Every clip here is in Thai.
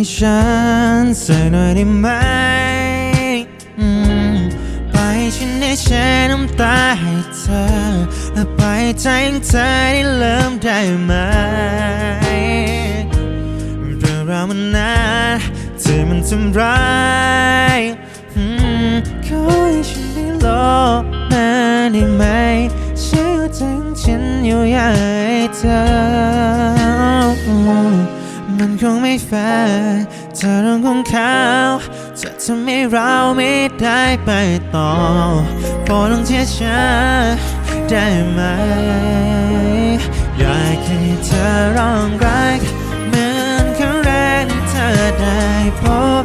ให้ฉันสักหน่อยได้ไหมไปล่อยให้ฉันได้แช่น้ำตาให้เธอ และไปใจของเธอได้เริ่มได้ไหมเรื่องราวมันนานที่มันทำร้ายขอให้ฉันได้ลบมันได้ไหมใช้หัวใจของฉันอยู่อยากให้เธอ คงไม่แฟร์เธอเรื่องของเขาจะทำให้เราไม่ได้ไปต่อโปรดลองเชื่อฉันได้ไหม อยากให้เธอร้องรักเหมือนครั้งแรกที่เธอได้พบ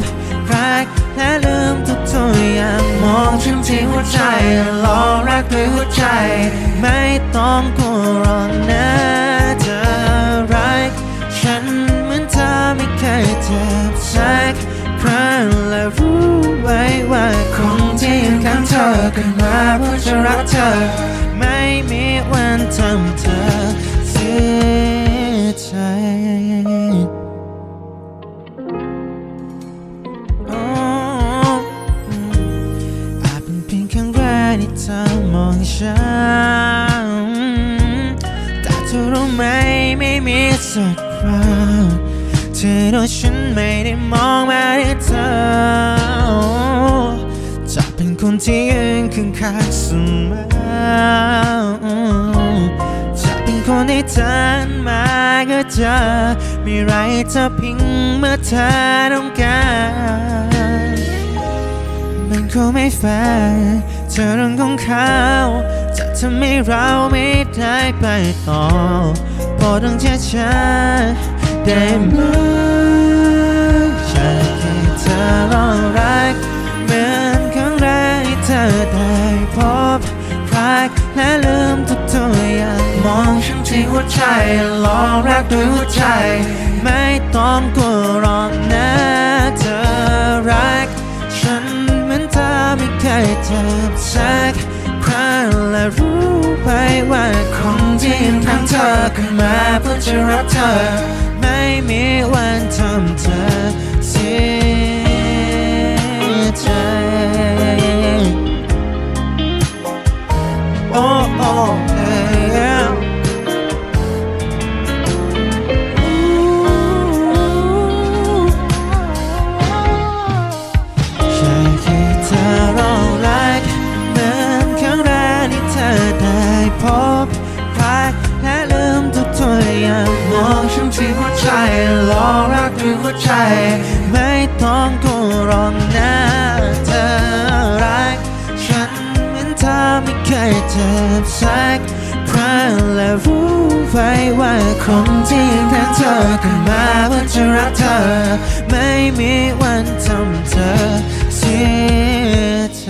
รักและลืมทุกทุกอย่างมองฉันที่หัวใจลอรักด้วยหัวใจ ไม่ต้องกลัวรอกนะ ธอเกันมาเพื่อจะรักเธอ ไม่มีวันทำเธอเสียใจ อาจเป็นเพียงครั้งแรกที่เธอมองฉันแต่เธอรู้ไหมไม่มีสักครั้งที่โดนฉันไม่ได้มองมาที่เธอ คนที่ยืนข้างๆเสมอจะเป็นคนที่เธอมาก็จะมีไรเธอพิงเมื่อเธอต้องการมันคงไม่แฟร์เธอเรื่องของเขาจะทำให้เราไม่ได้ไปต่อโปรดต้องเชื่อฉันได้ไหม พบรักและลืมทุกทุกๆอย่างมองฉันที่หัวใจลองรักด้วยหัวใจ ไม่ต้องกลัวหรอกนะเธอรัก ฉันเหมือนเธอไม่เคยเจ็บสักครั้งและรู้ไว้ว่าคงที่ยืนข้งเธอขึ้นมาเพื่อจะรักเธอ ไม่มีวันทำเธอเสีย โอ้โอ้เอ้ยอยากให้เธอร้องรักเหมือนครั้งแรกที่เธอได้พบรักและลืมทุกทุกๆอย่างมองฉันที่หัวใจลอรักด้วยหัวใจ ไม่ต้องกลัวหรอก ไม่เคยเจ็บสักครั้งและรู้ไว้ว่าคงที่ยืนข้งเธอกันมาเพื่อจะรักเธอ ไม่มีวันทำเธอเสียใจ